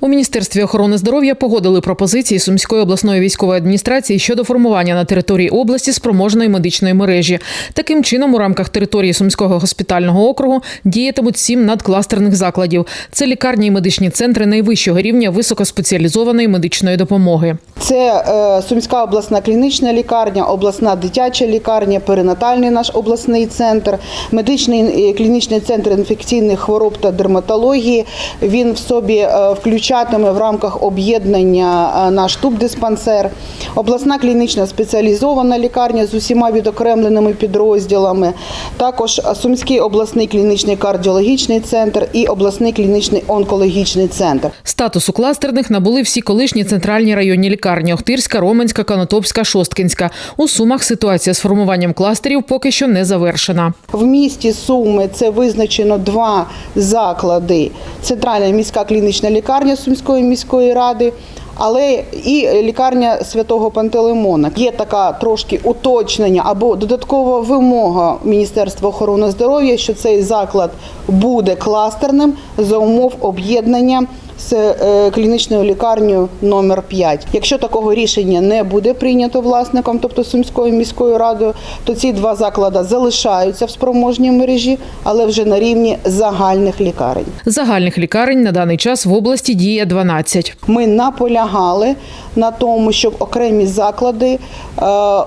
У міністерстві охорони здоров'я погодили пропозиції Сумської обласної військової адміністрації щодо формування на території області спроможної медичної мережі. Таким чином, у рамках території Сумського госпітального округу діятимуть сім надкластерних закладів. Це лікарні і медичні центри найвищого рівня високоспеціалізованої медичної допомоги. Це е, Сумська обласна клінічна лікарня, обласна дитяча лікарня, перинатальний наш обласний центр, медичний клінічний центр інфекційних хвороб та дерматології. Він в собі е, включатиме в рамках об'єднання е, наш тубдиспансер, обласна клінічна спеціалізована лікарня з усіма відокремленими підрозділами. Також Сумський обласний клінічний кардіологічний центр і обласний клінічний онкологічний центр. Статусу кластерних набули всі колишні центральні районні лікарні Охтирська, Роменська, Конотопська, Шосткинська. У Сумах ситуація з формуванням кластерів поки що не завершена. В місті Суми це визначено два заклади: центральна міська клінічна лікарня Сумської міської ради. Але і лікарня святого Пантелеймона. Є така трошки уточнення або додаткова вимога Міністерства охорони здоров'я, що цей заклад буде кластерним за умов об'єднання з е, клінічною лікарнею номер 5. Якщо такого рішення не буде прийнято власником, тобто Сумською міською радою, то ці два заклади залишаються в спроможній мережі, але вже на рівні загальних лікарень. Загальних лікарень на даний час в області діє 12. Ми наполягали на тому, щоб окремі заклади, е,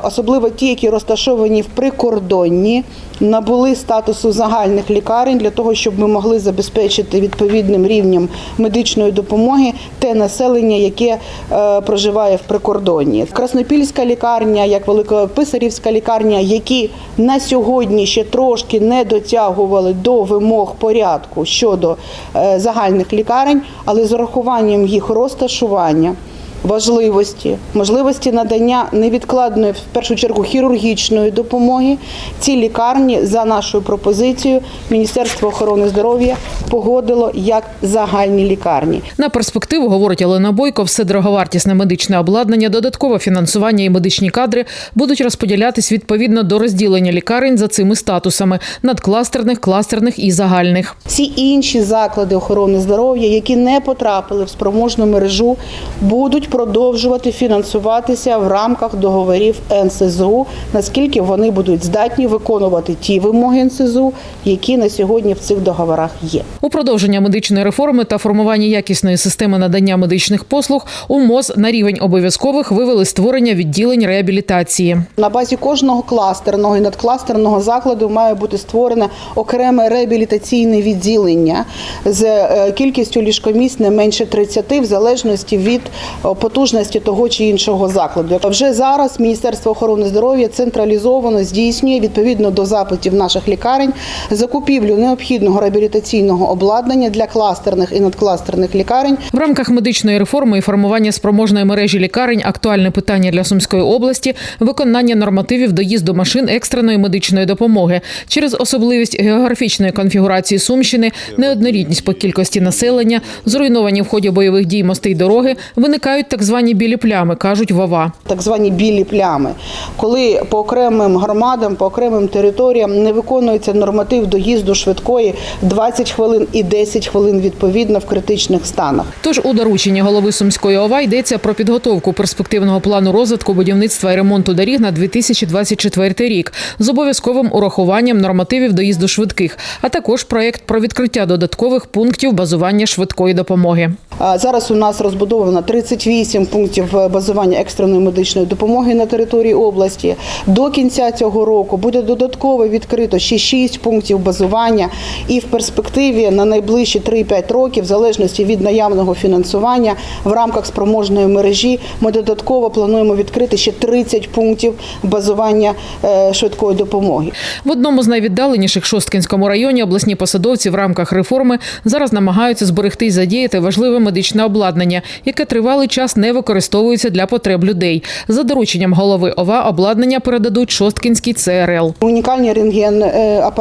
особливо ті, які розташовані в прикордонні, набули статусу загальних лікарень для того, щоб ми могли забезпечити відповідним рівнем медичної допомоги те населення, яке е, проживає в прикордонні. Краснопільська лікарня, як Великописарівська лікарня, які на сьогодні ще трошки не дотягували до вимог порядку щодо е, загальних лікарень, але з урахуванням їх розташування. Важливості, можливості надання невідкладної, в першу чергу, хірургічної допомоги. Ці лікарні за нашою пропозицією Міністерство охорони здоров'я погодило як загальні лікарні. На перспективу, говорить Олена Бойко, все дороговартісне медичне обладнання, додаткове фінансування і медичні кадри будуть розподілятись відповідно до розділення лікарень за цими статусами надкластерних, кластерних і загальних. Всі інші заклади охорони здоров'я, які не потрапили в спроможну мережу, будуть продовжувати фінансуватися в рамках договорів НСЗУ, наскільки вони будуть здатні виконувати ті вимоги НСЗУ, які на сьогодні в цих договорах є. У продовження медичної реформи та формування якісної системи надання медичних послуг у МОЗ на рівень обов'язкових вивели створення відділень реабілітації. На базі кожного кластерного і надкластерного закладу має бути створене окреме реабілітаційне відділення з е, кількістю ліжкомісць не менше 30 в залежності від е, потужності того чи іншого закладу. Вже зараз Міністерство охорони здоров'я централізовано здійснює відповідно до запитів наших лікарень закупівлю необхідного реабілітаційного обладнання для кластерних і надкластерних лікарень В рамках медичної реформи і формування спроможної мережі лікарень актуальне питання для Сумської області виконання нормативів доїзду машин екстреної медичної допомоги через особливість географічної конфігурації Сумщини, неоднорідність по кількості населення, зруйновані в ході бойових дій мости й дороги, виникають так звані білі плями, кажуть ВАВА. так звані білі плями, коли по окремим громадам, по окремим територіям не виконується норматив доїзду швидкої 20 хвилин і 10 хвилин відповідно в критичних станах. Тож у дорученні голови Сумської ОВА йдеться про підготовку перспективного плану розвитку будівництва і ремонту доріг на 2024 рік з обов'язковим урахуванням нормативів доїзду швидких, а також проєкт про відкриття додаткових пунктів базування швидкої допомоги. Зараз у нас розбудовано 38 пунктів е, базування екстреної медичної допомоги на території області. До кінця цього року буде додатково відкрито ще 6 пунктів базування, і в перспективі на найближчі 3-5 років, в залежності від наявного фінансування, в рамках спроможної мережі ми додатково плануємо відкрити ще 30 пунктів базування е, швидкої допомоги. В одному з найвіддаленіших Шосткінському районі обласні посадовці в рамках реформи зараз намагаються зберегти і задіяти важливе медичне обладнання, яке тривалий час не використовується для потреб людей. За дорученням голови ОВА обладнання передадуть Шосткінський ЦРЛ. Унікальні рентген е,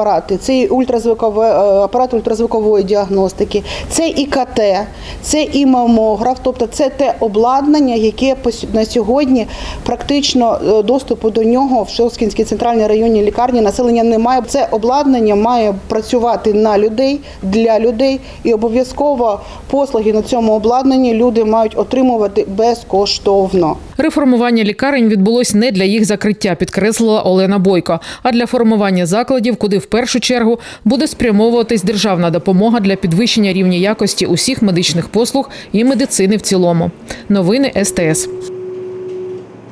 це і ультразвукове е, апарат ультразвукової діагностики, це і КТ, це і мамограф, тобто це те обладнання, яке на сьогодні практично е, доступу до нього в Шелскінській центральній районній лікарні населення немає. Це обладнання має працювати на людей для людей, і обов'язково послуги на цьому цьому обладнанні люди мають отримувати безкоштовно. Реформування лікарень відбулось не для їх закриття, підкреслила Олена Бойко, а для формування закладів, куди в першу чергу буде спрямовуватись державна допомога для підвищення рівня якості усіх медичних послуг і медицини в цілому. Новини СТС.